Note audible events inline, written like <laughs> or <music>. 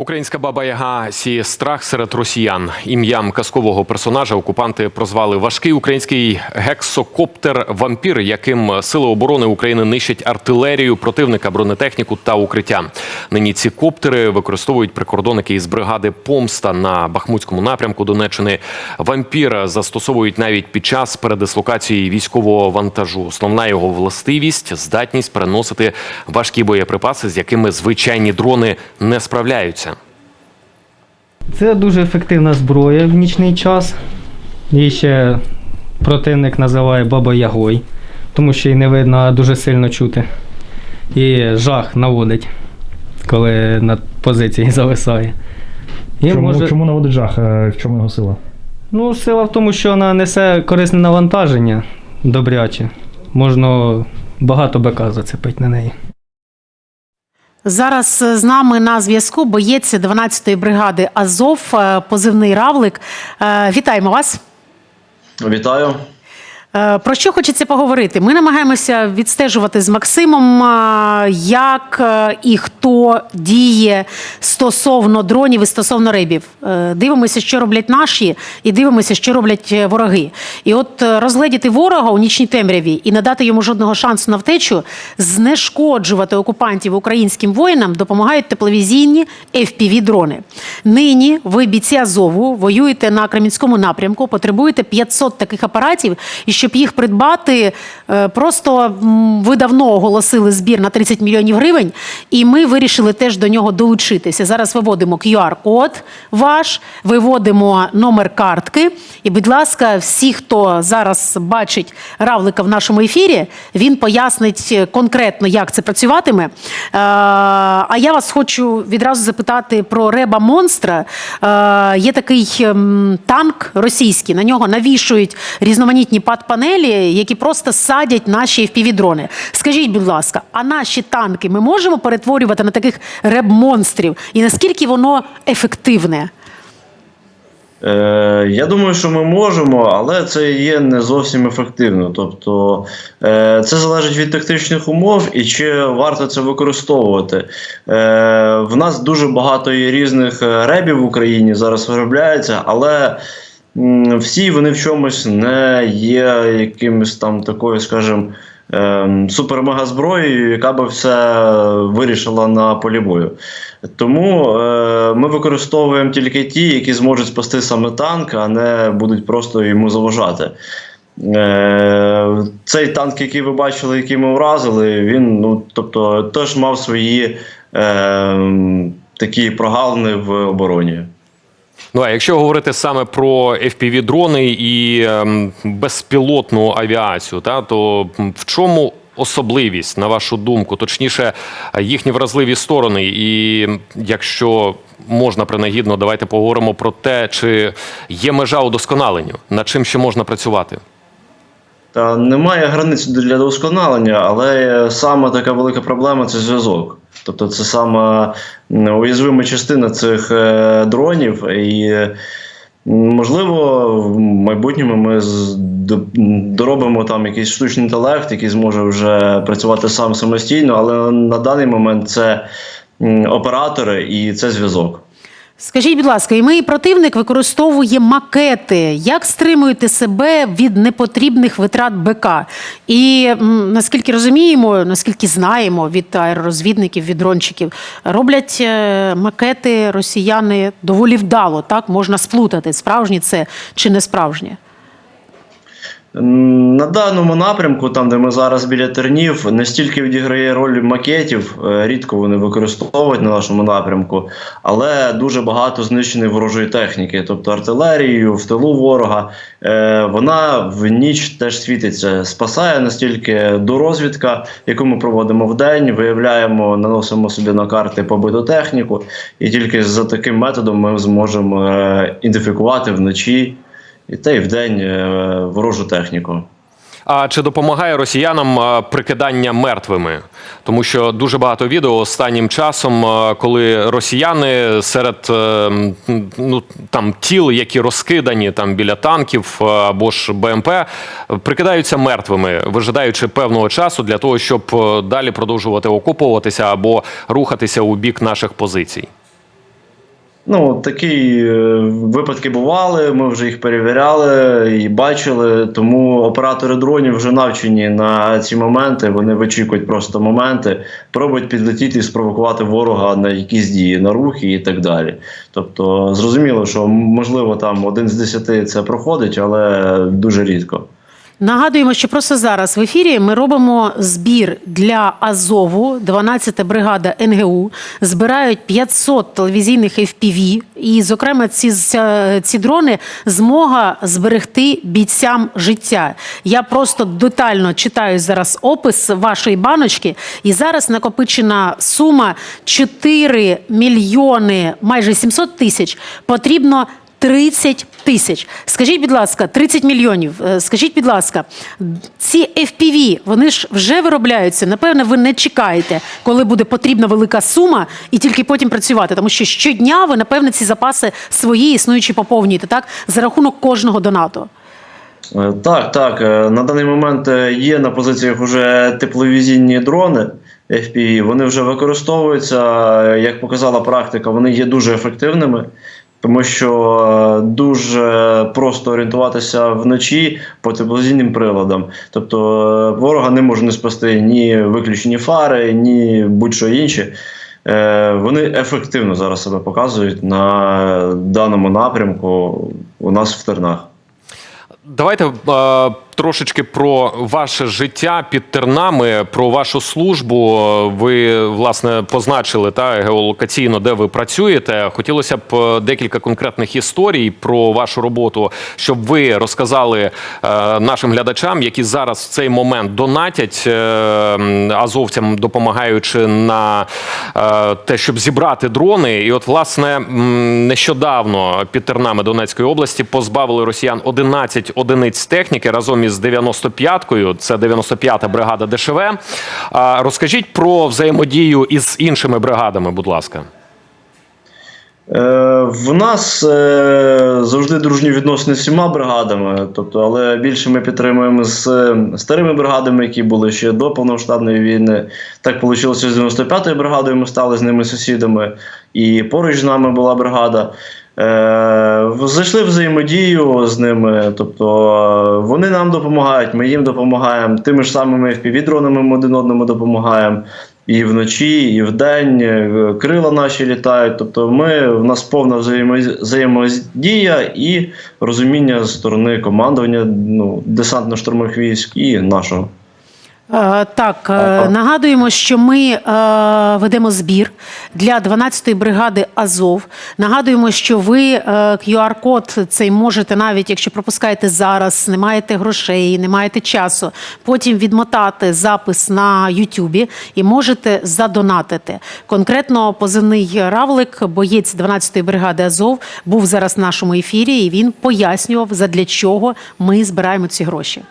Українська баба Яга сіє страх серед росіян. Ім'ям казкового персонажа окупанти прозвали важкий український гексокоптер вампір, яким сили оборони України нищать артилерію противника, бронетехніку та укриття. Нині ці коптери використовують прикордонники із бригади Помста на Бахмутському напрямку Донеччини. Вампір застосовують навіть під час передислокації військового вантажу. Основна його властивість здатність переносити важкі боєприпаси, з якими звичайні дрони не справляються. Це дуже ефективна зброя в нічний час. Її ще противник називає Баба Ягой, тому що її не видно, а дуже сильно чути. І жах наводить, коли на позиції <laughs> зависає. І Чому, може... чому наводить жах? Е, В чому його сила? Ну, сила в тому, що вона несе корисне навантаження добряче. Можна багато БК зацепити на неї. Зараз з нами на зв'язку боєць 12-ї бригади Азов, е, позивний Равлик. Е, Вітаємо вас. Вітаю. Е, Про що хочеться поговорити? Ми намагаємося відстежувати з Максимом, е, як е, і хто діє стосовно дронів і стосовно ребів. Е, Дивимося, що роблять наші, і дивимося, що роблять вороги. І от розгледіти ворога у нічній темряві і не дати йому жодного шансу на втечу, знешкоджувати окупантів українським воїнам допомагають тепловізійні fpv дрони Нині ви бійці Азову воюєте на Кремінському напрямку, потребуєте 500 таких апаратів, і щоб їх придбати, е, просто ви давно оголосили збір на 30 мільйонів гривень, і ми вирішили теж до нього долучитися. Зараз виводимо QR-код ваш, виводимо номер картки. І, будь ласка, всі, хто зараз бачить равлика в нашому ефірі, він пояснить конкретно, як це працюватиме. Е, А я вас хочу відразу запитати про Реба Монстра. Е, Є такий ем, танк російський, на нього навішують різноманітні пад-панелі, які просто садять наші FPV-дрони. Скажіть, будь ласка, а наші танки ми можемо перетворювати на таких реб-монстрів? І наскільки воно ефективне? Е, я думаю, що ми можемо, але це є не зовсім ефективно. Тобто е, це залежить від тактичних умов і чи варто це використовувати. Е, в нас дуже багато є різних ребів в Україні зараз виробляється, але всі вони в чомусь не є якимось там такою, скажімо, ем, супермегазброєю, яка би все вирішила на полі бою. Тому е, ми використовуємо тільки ті, які зможуть спасти саме танк, а не будуть просто йому заважати. Е, цей танк, який ви бачили, який ми вразили, він ну, тобто, теж мав свої е, такі прогалини в обороні. Ну а якщо говорити саме про fpv дрони і ем, безпілотну авіацію, та то в чому особливість, на вашу думку, точніше, їхні вразливі сторони? І якщо можна принагідно, давайте поговоримо про те, чи є межа удосконаленню, над чим ще можна працювати. Та немає границь для досконалення, але саме така велика проблема це зв'язок. Тобто це саме уязвима частина цих е, дронів. І е, можливо, в майбутньому ми доробимо там якийсь штучний інтелект, який зможе вже працювати сам самостійно, але на даний момент це оператори і це зв'язок. Скажіть, будь ласка, і мій противник використовує макети. Як стримуєте себе від непотрібних витрат БК? І наскільки розуміємо, наскільки знаємо від аеророзвідників, від дрончиків, роблять е, макети росіяни доволі вдало. Так можна сплутати, справжні це чи не справжнє. На даному напрямку, там де ми зараз біля тернів, не стільки відіграє роль макетів, е, рідко вони використовують на нашому напрямку, але дуже багато знищеної ворожої техніки, тобто артилерією в тилу ворога. Е, Вона в ніч теж світиться, спасає настільки до розвідка, яку ми проводимо в день, виявляємо, наносимо собі на карти побиту техніку, і тільки за таким методом ми зможемо е, ідентифікувати вночі. І та й вдень е, ворожу техніку. А чи допомагає росіянам е, прикидання мертвими? Тому що дуже багато відео останнім часом, е, коли росіяни серед ну там тіл, які розкидані там біля танків або ж БМП, прикидаються мертвими, вижидаючи певного часу для того, щоб далі продовжувати окопуватися або рухатися у бік наших позицій. Ну, такі е, випадки бували, ми вже їх перевіряли і бачили. Тому оператори дронів вже навчені на ці моменти. Вони вичікують просто моменти, пробують підлетіти і спровокувати ворога на якісь дії, на рухи і так далі. Тобто, зрозуміло, що можливо там один з десяти це проходить, але дуже рідко. Нагадуємо, що просто зараз в ефірі ми робимо збір для Азову, 12 бригада НГУ. Збирають 500 телевізійних FPV. І, зокрема, ці, ці дрони змога зберегти бійцям життя. Я просто детально читаю зараз опис вашої баночки. І зараз накопичена сума 4 мільйони, майже 700 тисяч. Потрібно 30 тисяч. Скажіть, будь ласка, 30 мільйонів. Е, Скажіть, будь ласка, ці FPV, вони ж вже виробляються. Напевне, ви не чекаєте, коли буде потрібна велика сума, і тільки потім працювати. Тому що щодня ви, напевне, ці запаси свої існуючі поповнюєте, так? За рахунок кожного донату. Е, Так, так. е, На даний момент є на позиціях вже тепловізійні дрони FPV. Вони вже використовуються. Як показала практика, вони є дуже ефективними, тому що е, дуже просто орієнтуватися вночі по тепловізійним приладам. Тобто е, ворога не може не спасти ні виключені фари, ні будь-що інше. Е, Вони ефективно зараз себе показують на даному напрямку у нас в Тернах. Давайте трошечки про ваше життя під тернами, про вашу службу. Ви власне позначили та геолокаційно, де ви працюєте. Хотілося б е, декілька конкретних історій про вашу роботу, щоб ви розказали е, нашим глядачам, які зараз в цей момент донатять е, азовцям, допомагаючи на те, щоб зібрати дрони. І от, власне, нещодавно під тернами Донецької області позбавили росіян 11 одиниць техніки разом із 95-кою. Це 95-та бригада ДШВ. Розкажіть про взаємодію із іншими бригадами, будь ласка. Е, в нас е, завжди дружні відносини з всіма бригадами, тобто, але більше ми підтримуємо з е, старими бригадами, які були ще до повномасштабної війни. Так вийшло з 95-ю бригадою. Ми стали з ними сусідами, і поруч з нами була бригада. Е, зайшли взаємодію з ними, тобто е, вони нам допомагають, ми їм допомагаємо. Тими ж самими FPV-дронами ми один одному допомагаємо. І вночі, і вдень е, крила наші літають. Тобто, ми в нас повна взаємодія і розуміння з сторони командування ну, десантно-штурмових військ і нашого. Так, е, нагадуємо, що ми е, ведемо збір для 12-ї бригади Азов. Нагадуємо, що ви е, QR-код цей можете навіть, якщо пропускаєте зараз, не маєте грошей, не маєте часу, потім відмотати запис на Ютубі і можете задонатити. Конкретно позивний Равлик, боєць 12-ї бригади Азов, був зараз в нашому ефірі, і він пояснював, задля чого ми збираємо ці гроші.